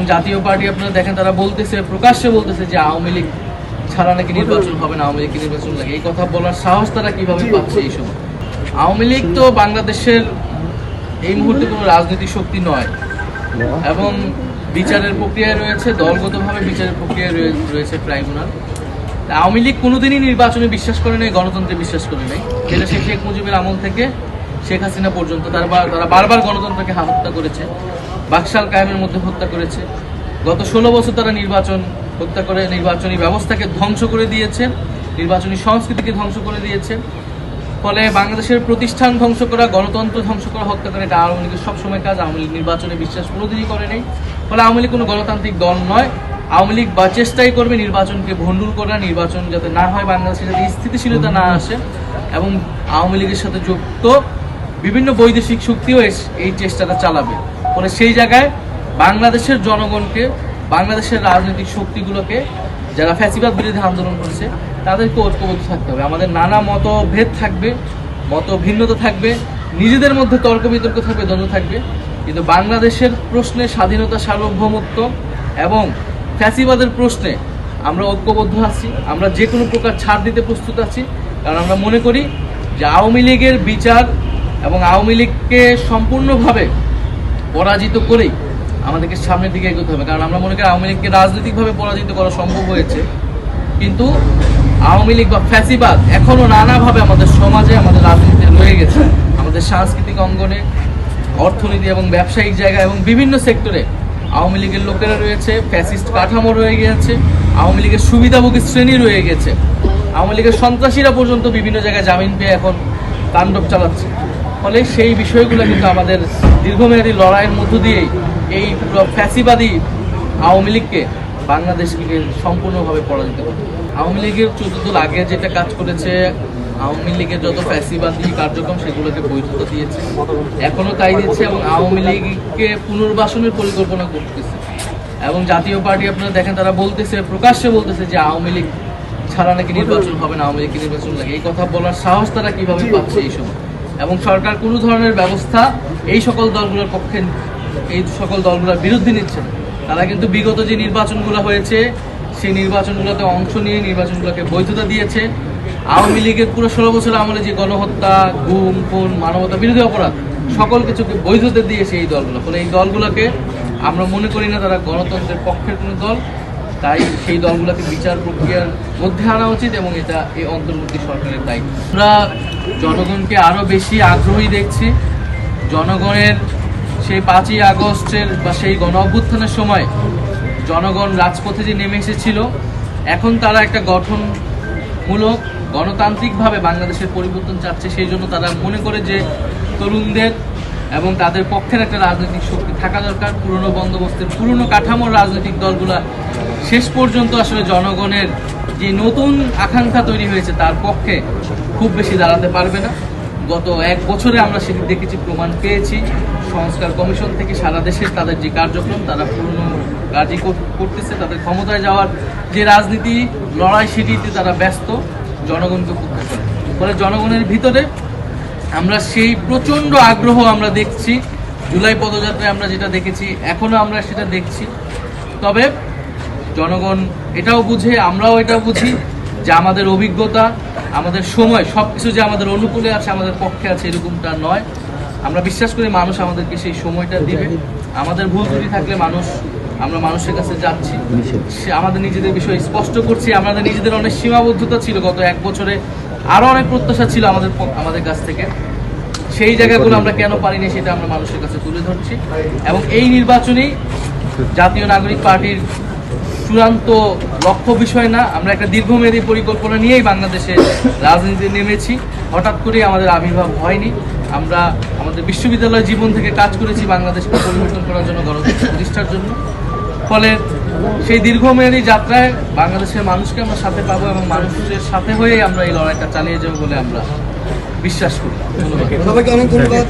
এবং জাতীয় পার্টি আপনারা দেখেন তারা বলতেছে প্রকাশ্যে বলতেছে যে আওয়ামী লীগ ছাড়া নাকি নির্বাচন হবে না আওয়ামী লীগকে নির্বাচন লাগে। এই কথা বলার সাহস তারা কীভাবে পাচ্ছে এই সময়? আওয়ামী লীগ তো বাংলাদেশের এই মুহূর্তে কোনো রাজনৈতিক শক্তি নয়। এবং বিচারের প্রক্রিয়ায় রয়েছে দলগতভাবে বিচারের প্রক্রিয়ায় রয়েছে ট্রাইব্যুনাল। আওয়ামী লীগ কোনোদিনই নির্বাচনে বিশ্বাস করে নাই গণতন্ত্রে বিশ্বাস করে নাই। যেটা সে শেখ মুজিবের আমল থেকে শেখ হাসিনা পর্যন্ত তারা তারা বারবার গণতন্ত্রকে হত্যা করেছে। বাকশাল কায়েমের মধ্যে হত্যা করেছে। গত ষোলো বছর তারা নির্বাচন, হত্যা করে নির্বাচনী ব্যবস্থাকে ধ্বংস করে দিয়েছে, নির্বাচনী সংস্কৃতিকে ধ্বংস করে দিয়েছে। ফলে বাংলাদেশের প্রতিষ্ঠান ধ্বংস করা, গণতন্ত্র ধ্বংস করা হত্যা করা এটা আওয়ামী লীগের সবসময় কাজ। আওয়ামী লীগ নির্বাচনে বিশ্বাস কোনোদিনই করে নেই। ফলে আওয়ামী লীগ কোনো গণতান্ত্রিক দল নয়। আওয়ামী লীগ বা চেষ্টাই করবে নির্বাচনকে ভণ্ডুল করা, নির্বাচন যাতে না হয় বাংলাদেশে, যাতে স্থিতিশীলতা না আসে। এবং আওয়ামী লীগের সাথে যুক্ত বিভিন্ন বৈদেশিক শক্তিও এই চেষ্টাটা চালাবে। ফলে সেই জায়গায় বাংলাদেশের জনগণকে, বাংলাদেশের রাজনৈতিক শক্তিগুলোকে, যারা ফ্যাসিবাদ বিরোধী আন্দোলন করছে, তাদেরকে ঐক্যবদ্ধ থাকতে হবে। আমাদের নানা মতভেদ থাকবে মত ভিন্নতা থাকবে, নিজেদের মধ্যে তর্ক বিতর্ক থাকবে, দ্বন্দ্ব থাকবে। কিন্তু বাংলাদেশের প্রশ্নে স্বাধীনতা সার্বভৌমত্ব এবং ফ্যাসিবাদের প্রশ্নে আমরা ঐক্যবদ্ধ আছি, আমরা যে কোনো প্রকার ছাড় দিতে প্রস্তুত আছি। কারণ আমরা মনে করি যে আওয়ামী লীগের বিচার এবং আওয়ামী লীগকে সম্পূর্ণভাবে পরাজিত করেই আমাদেরকে সামনের দিকে এগোতে হবে। কারণ আমরা মনে করি আওয়ামী লীগকে রাজনৈতিকভাবে পরাজিত করা সম্ভব হয়েছে। কিন্তু আওয়ামী লীগ বা ফ্যাসিবাদ এখনও নানাভাবে আমাদের সমাজে, আমাদের রাজনীতিতে রয়ে গেছে। আমাদের সাংস্কৃতিক অঙ্গনে, অর্থনীতি এবং ব্যবসায়িক জায়গা এবং বিভিন্ন সেক্টরে আওয়ামী লীগের লোকেরা রয়েছে, ফ্যাসিস্ট কাঠামো রয়ে গেছে আওয়ামী লীগের সুবিধাভোগী শ্রেণি রয়ে গেছে। আওয়ামী লীগের সন্ত্রাসীরা পর্যন্ত বিভিন্ন জায়গায় জামিন পেয়ে এখন তাণ্ডব চালাচ্ছে। ফলে সেই বিষয়গুলো কিন্তু আমাদের দীর্ঘমেয়াদী লড়াইয়ের মধ্য দিয়েই এই ফ্যাসিবাদী আওয়ামী লীগকে বাংলাদেশকে সম্পূর্ণভাবে পরাজিত হবে। আওয়ামী লীগের চোদ্দ দল আগে যেটা কাজ করেছে, আওয়ামী লীগের যত ফ্যাসিবাদী কার্যক্রম সেগুলোকে বৈধতা দিয়েছে এখনও তাই দিচ্ছে এবং আওয়ামী লীগকে পুনর্বাসনের পরিকল্পনা করতেছে। এবং জাতীয় পার্টি আপনারা দেখেন, তারা বলতেছে, প্রকাশ্যে বলতেছে যে আওয়ামী লীগ ছাড়া নাকি নির্বাচন হবে না, আওয়ামী লীগকে নির্বাচন লাগে। এই কথা বলার সাহস তারা কীভাবে পাচ্ছে এই সময়? এবং সরকার কোনো ধরনের ব্যবস্থা এই সকল দলগুলোর পক্ষে এই সকল দলগুলোর বিরুদ্ধে নিচ্ছে। না। তারা কিন্তু বিগত যে নির্বাচনগুলো হয়েছে, সেই নির্বাচনগুলোতে অংশ নিয়ে নির্বাচনগুলোকে বৈধতা দিয়েছে। আওয়ামী লীগের পুরো ষোলো বছর আমলে যে গণহত্যা, গুম, খুন, মানবতা বিরোধী অপরাধ, সকল কিছুকে বৈধতা দিয়েছে এই দলগুলো। ফলে এই দলগুলোকে আমরা মনে করি না তারা গণতন্ত্রের পক্ষের কোনো দল। তাই সেই দলগুলোকে বিচার প্রক্রিয়ার মধ্যে আনা উচিত এবং এটা এই অন্তর্বর্তী সরকারের দায়িত্ব। আমরা জনগণকে আরও বেশি আগ্রহী দেখছি। জনগণের সেই পাঁচই আগস্টের বা সেই গণ অভ্যুত্থানের সময় জনগণ রাজপথে যে নেমে এসেছিল, এখন তারা একটা গঠনমূলক, গণতান্ত্রিকভাবে বাংলাদেশের পরিবর্তন চাচ্ছে, সেই জন্য তারা মনে করে যে তরুণদের এবং তাদের পক্ষের একটা রাজনৈতিক শক্তি থাকা দরকার। পুরনো বন্দোবস্তের পুরনো কাঠামোর রাজনৈতিক দলগুলা শেষ পর্যন্ত আসলে জনগণের যে নতুন আকাঙ্ক্ষা তৈরি হয়েছে, তার পক্ষে খুব বেশি দাঁড়াতে পারবে না। গত এক বছরে আমরা সেটি দেখেছি প্রমাণ পেয়েছি। সংস্কার কমিশন থেকে সারা দেশের তাদের যে কার্যক্রম, তারা পুরনো কাজই করতেছে। তাদের ক্ষমতায় যাওয়ার যে রাজনীতি, লড়াই সেটিতে তারা ব্যস্ত। জনগণকে করতে করে ফলে জনগণের ভিতরে আমরা সেই প্রচণ্ড আগ্রহ আমরা দেখছি। জুলাই পদযাত্রায় আমরা যেটা দেখেছি এখনও আমরা সেটা দেখছি। তবে জনগণ এটাও বুঝে, আমরাও এটা বুঝি। যে আমাদের অভিজ্ঞতা আমাদের সময় সব কিছু যে আমাদের অনুকূলে আছে আমাদের পক্ষে আছে এরকমটা নয়। আমরা বিশ্বাস করি মানুষ আমাদেরকে সেই সময়টা দিবে। আমাদের ভুল ত্রুটি থাকলে মানুষ আমরা মানুষের কাছে যাচ্ছি। সে আমাদের নিজেদের বিষয় স্পষ্ট করছি আমাদের নিজেদের অনেক সীমাবদ্ধতা ছিল গত এক বছরে। আরও অনেক প্রত্যাশা ছিল আমাদের আমাদের কাছ থেকে। সেই জায়গাগুলো আমরা কেন পারিনি সেটা আমরা মানুষের কাছে তুলে ধরছি। এবং এই নির্বাচনেই জাতীয় নাগরিক পার্টির চূড়ান্ত লক্ষ্য বিষয় না, আমরা একটা দীর্ঘমেয়াদী পরিকল্পনা নিয়েই বাংলাদেশে রাজনীতিতে নেমেছি। হঠাৎ করেই আমাদের আবির্ভাব হয়নি। আমরা আমাদের বিশ্ববিদ্যালয় জীবন থেকে কাজ করেছি বাংলাদেশকে পরিবর্তন করার জন্য, গণতন্ত্র প্রতিষ্ঠার জন্য। ফলে সেই দীর্ঘমেয়াদী যাত্রায় বাংলাদেশের মানুষকে আমরা সাথে পাবো এবং মানুষের সাথে হয়েই আমরা এই লড়াইটা চালিয়ে যাব বলে আমরা বিশ্বাস করি। ধন্যবাদ।